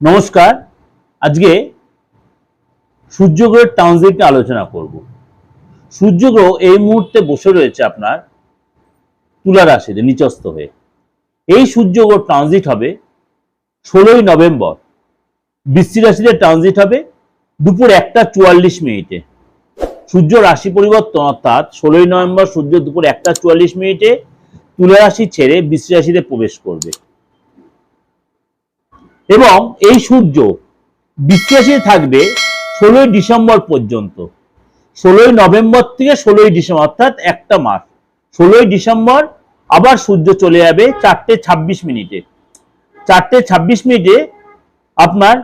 নমস্কার। আজকে সূর্যগ্রহের ট্রানজিট আলোচনা করব। সূর্যগ্রহ এই মুহূর্তে বসে রয়েছে আপনার তুলা রাশিতে, নিচস্থ হয়ে। এই সূর্যগ্রহ ট্রানজিট হবে ষোলোই নভেম্বর। বৃষ্টি রাশিতে ট্রানজিট হবে দুপুর একটা চুয়াল্লিশ মিনিটে। সূর্য রাশি পরিবর্তন অর্থাৎ ষোলোই নভেম্বর সূর্য দুপুর একটা চুয়াল্লিশ মিনিটে তুলা রাশি ছেড়ে বৃষ্টি রাশিতে প্রবেশ করবে। এবং এই সূর্য বিশ্বাসী থাকবে ষোলোই ডিসেম্বর পর্যন্ত। ষোলোই নভেম্বর থেকে ষোলোই ডিসেম্বর, অর্থাৎ একটা মাস। ষোলোই ডিসেম্বর আবার সূর্য চলে যাবে চারটে ছাব্বিশ মিনিটে। চারটে ছাব্বিশ মিনিটে আপনার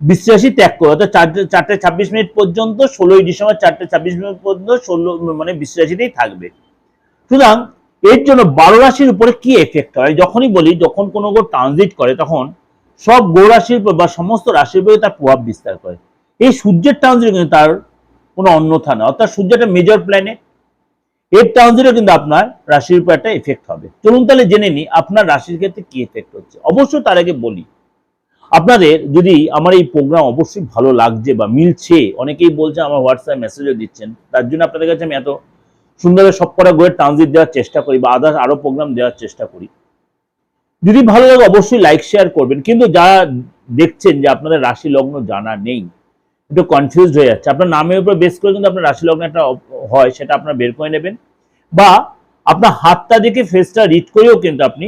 বিশ্বাসী ত্যাগ করে অর্থাৎ চারটে ছাব্বিশ মিনিট পর্যন্ত, ষোলোই ডিসেম্বর চারটে ছাব্বিশ মিনিট পর্যন্ত ষোলো মানে বিশ্বাসীতেই থাকবে। সুতরাং এর জন্য বারো রাশির উপরে কি এফেক্ট হয়? যখনই বলি, যখন কোনো ট্রানজিট করে, তখন সব গ্রহ রাশির উপর বা সমস্ত রাশির উপরে তার প্রভাব বিস্তার করে। এই সূর্যের ট্রানজিট কিন্তু তার কোনো অন্যথা না অর্থাৎ সূর্য একটা মেজর প্ল্যানেট এর ট্রানজিটও কিন্তু আপনার রাশির উপর একটা এফেক্ট হবে। চলুন তাহলে জেনে নিই আপনার রাশির ক্ষেত্রে কি এফেক্ট হচ্ছে। অবশ্যই তার আগে বলি, আপনাদের যদি আমার এই প্রোগ্রাম অবশ্যই ভালো লাগছে বা মিলছে, অনেকেই বলছে আমার হোয়াটসঅ্যাপ মেসেজও দিচ্ছেন, তার জন্য আপনাদের কাছে আমি এত সুন্দর সবকটা গোয়ের ট্রানজিট দেওয়ার চেষ্টা করি বা আদার্স আরও প্রোগ্রাম দেওয়ার চেষ্টা করি। যদি ভালো লাগে অবশ্যই লাইক শেয়ার করবেন। কিন্তু যারা দেখছেন যে আপনাদের রাশি লগ্ন জানা নেই, একটু কনফিউজ হয়ে যাচ্ছে। আপনার নামের উপর বেস করে কিন্তু আপনার রাশি লগ্ন একটা হয়, সেটা আপনার বের করে নেবেন। বা আপনার হাতটা দেখে ফেসটা রিড করেও কিন্তু আপনি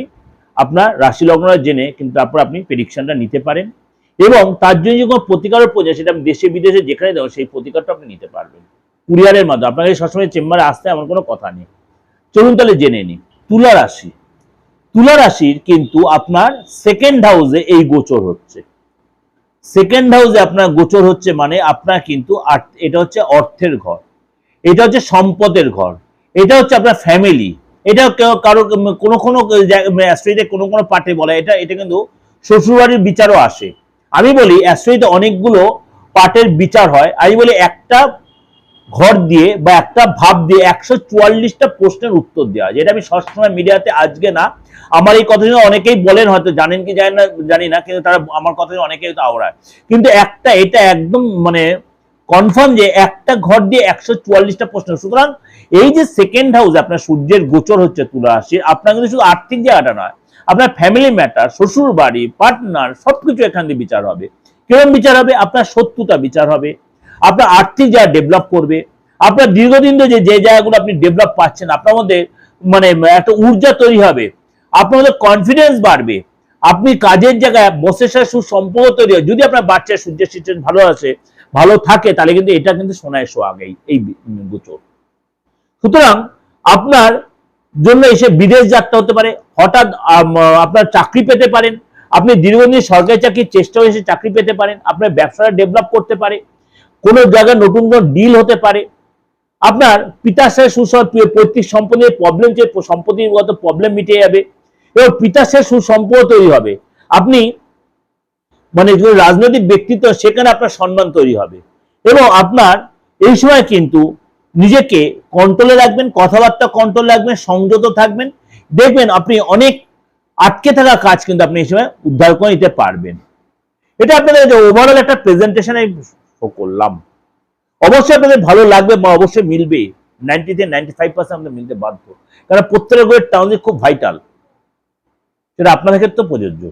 আপনার রাশি লগ্নটা জেনে কিন্তু তারপর আপনি প্রেডিকশনটা নিতে পারেন। এবং তার জন্য যে কোনো প্রতিকারের প্রয়োজন সেটা আপনি দেশে, বিদেশে যেখানে দেওয়া সেই প্রতিকারটা আপনি নিতে পারবেন। কুরিয়ারের মাধ্যমে। আপনাকে সবসময় চেম্বারে আসতে আমার কোনো কথা নেই। চলুন তাহলে জেনে নিই। তুলা রাশি। তুলা রাশির কিন্তু আপনার সেকেন্ড হাউসে এই গোচর হচ্ছে। সেকেন্ড হাউসে আপনার গোচর হচ্ছে মানে আপনার কিন্তু এটা হচ্ছে অর্থের ঘর। এটা হচ্ছে সম্পদের ঘর। এটা হচ্ছে আপনার ফ্যামিলি এটা কারও কোনো কোনো অ্যাস্ট্রোইতে কোনো কোনো পার্টে বলে, এটা এটা কিন্তু শ্বশুরবাড়ির বিচারও আসে। আমি বলি অ্যাস্ট্রোইতে অনেকগুলো পার্টের বিচার হয়। আমি বলি, একটা ঘর দিয়ে বা একটা ভাব দিয়ে একশো চুয়াল্লিশটা প্রশ্নের উত্তর দেওয়া যেটা আমি সবসময় মিডিয়াতে আজকে না, আমার এই কথা অনেকেই বলেন হয়তো, জানেন কি জানেন না, জানি না, কিন্তু তারা আমার কথা অনেকেই তো আওড়ায়। কিন্তু একটা, এটা একদম মানে কনফার্ম যে একটা ঘর দিয়ে একশো চুয়াল্লিশটা প্রশ্ন। সুতরাং এই যে সেকেন্ড হাউস আপনার সূর্যের গোচর হচ্ছে তুলা রাশির আপনার কিন্তু শুধু আর্থিক জায়গাটা নয়, আপনার ফ্যামিলি ম্যাটার শ্বশুর বাড়ি পার্টনার সবকিছু এখান দিয়ে বিচার হবে। কীরকম বিচার হবে? আপনার শত্রুতা বিচার হবে। আপনার আর্থিক জায়গা ডেভেলপ করবে। আপনার দীর্ঘদিন ধরে যে যে জায়গাগুলো আপনি ডেভেলপ পাচ্ছেন, আপনার মধ্যে মানে একটা ঊর্জা তৈরি হবে। আপনার মধ্যে কনফিডেন্স বাড়বে। আপনি কাজের জায়গায় বসের সাথে সুসম্পর্ক তৈরি হয় যদি আপনার বাচ্চার সূর্যের সিচুয়েশন ভালো আছে ভালো থাকে, তাহলে কিন্তু এটা কিন্তু সোনায় সোহাগেই এই গোচর। সুতরাং আপনার জন্য এসে বিদেশ যাত্রা হতে পারে। হঠাৎ আপনার চাকরি পেতে পারেন। আপনি দীর্ঘদিন সরকারি চাকরির চেষ্টা এসে চাকরি পেতে পারেন। আপনার ব্যবসাটা ডেভেলপ করতে পারে। কোনো জায়গায় নতুন কোনো ডিল হতে পারে। আপনার পিতার সাথে সুসম পৈতৃক সম্পত্তির প্রবলেম যে সম্পত্তিগত প্রবলেম মিটে যাবে এবং পিতার সাথে সুসম্পর্ক তৈরি হবে। আপনি মানে রাজনৈতিক ব্যক্তিত্ব, সেখানে আপনার সম্মান তৈরি হবে। এবং আপনার এই সময় কিন্তু নিজেকে কন্ট্রোলে রাখবেন, কথাবার্তা কন্ট্রোল রাখবেন, সংযত থাকবেন। দেখবেন আপনি অনেক আটকে থাকা কাজ কিন্তু আপনি এই সময় উদ্ধার করে নিতে পারবেন। এটা আপনাদের ওভারঅল একটা প্রেজেন্টেশনে করলাম। অবশ্যই আপনাদের ভালো লাগবে বা অবশ্যই মিলবে। নাইনটি থেকে নাইনটি ফাইভ পার্সেন্ট আমাদের মিলতে বাধ্য। কারণ প্রত্যেকের করে টাউনে খুব ভাইটাল সেটা আপনাদের ক্ষেত্রে প্রযোজ্য।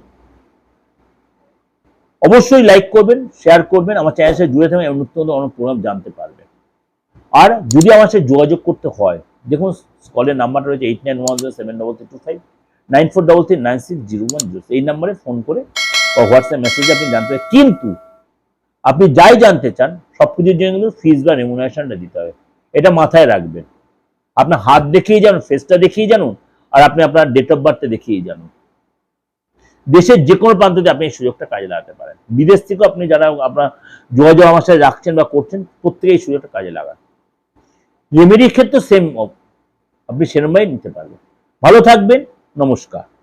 অবশ্যই লাইক করবেন শেয়ার করবেন, আমার চ্যানেল সাথে জুড়ে থাকবেন এবং নতুন অনেক প্রোগ্রাম জানতে পারবেন। আর যদি আমার সাথে যোগাযোগ করতে হয়, দেখুন কলের নাম্বারটা রয়েছে eight nine one zero seven double three two five nine four double three nine six zero one zero এই নাম্বারে ফোন করে বা হোয়াটসঅ্যাপ মেসেজে আপনি জানতে পারেন কিন্তু আপনি যাই জানতে চান সব কিছুর জন্য কিন্তু ফিজ বা রেমুনারেশনটা দিতে হবে। এটা মাথায় রাখবেন। আপনার হাত দেখিয়ে জানুন ফেসটা দেখিয়ে জানুন, আর আপনি আপনার ডেট অফ বার্থটা দেখিয়ে জানুন। দেশের যে কোনো প্রান্তে আপনি এই সুযোগটা কাজে লাগাতে পারেন। বিদেশ থেকেও আপনি যারা আপনার যোগাযোগ আমার সাথে রাখছেন বা করছেন প্রত্যেকে এই সুযোগটা কাজে লাগান। রেমেডির ক্ষেত্রে সেম আপনি সেরমভাবে নিতে পারবেন। ভালো থাকবেন, নমস্কার।